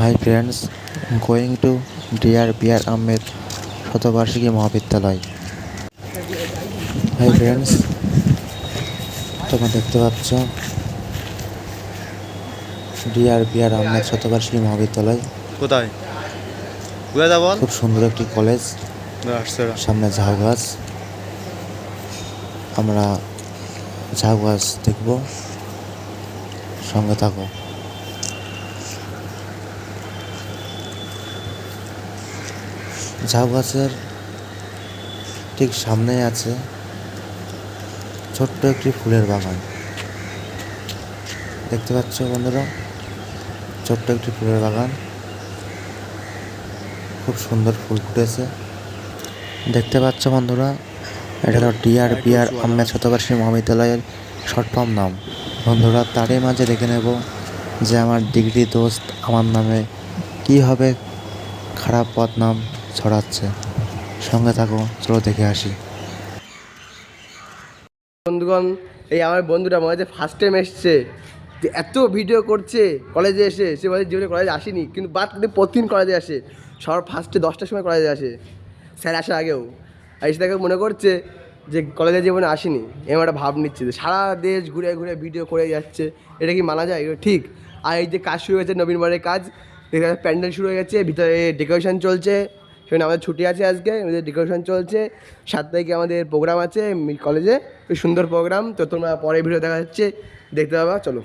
Hi friends going to dear BR Ahmed Shatabarshiki Mahavidyalaya hi friends তোমরা দেখতে পাচ্ছ DR BR Ahmed শতবার্ষিকী মহাবিদ্যালয় কোথায়? খুব সুন্দর একটি কলেজ। সামনে ঝাউ গাছ। আমরা ঝাউ গাছ দেখব। সঙ্গে থাকো। ঝাউ গাছের ঠিক সামনেই আছে ছোট্ট একটি ফুলের বাগান। দেখতে পাচ্ছ বন্ধুরা? ছোট্ট একটি ফুলের বাগান। খুব সুন্দর ফুল ফুটেছে। দেখতে পাচ্ছ বন্ধুরা? এটা হলো ডিআর বিআর আহমেদ শতবার্ষিকী মহাবিদ্যালয়ের শর্ট ফর্ম নাম। বন্ধুরা, তারই মাঝে দেখে নেব যে আমার ডিগ্রি দোস্ত আমার নামে কি হবে, খারাপ বদনাম ছড়াচ্ছে। সঙ্গে থাকো, চলো দেখে আসি। বন্ধুগণ, এই আমার বন্ধুটা মনে হচ্ছে ফার্স্ট টাইম এসছে। যে এত ভিডিও করছে কলেজে এসে, সে বলে জীবনে কলেজে আসেনি, কিন্তু বাদ কিন্তু প্রতিদিন কলেজে আসে। সবার ফার্স্টে দশটার সময় কলেজে আসে। স্যার আসার আগেও। আর এসে তাকে মনে করছে যে কলেজে জীবনে আসেনি। এরকম একটা ভাব নিচ্ছে যে সারা দেশ ঘুরে ঘুরে ভিডিও করে যাচ্ছে। এটা কি মানা যায়? ঠিক? আর এই যে কাজ শুরু হয়েছে নবীন বরের কাজ প্যান্ডেল শুরু হয়ে গেছে, ভিতরে ডেকোরেশন চলছে। সেখানে আমাদের ছুটি আছে আজকে, আমাদের ডেকোরেশন চলছে। সাত তারিখে আমাদের প্রোগ্রাম আছে কলেজে খুব সুন্দর প্রোগ্রাম তো তোমরা পরে ভিডিও দেখা যাচ্ছে দেখতে পাবা, চলো।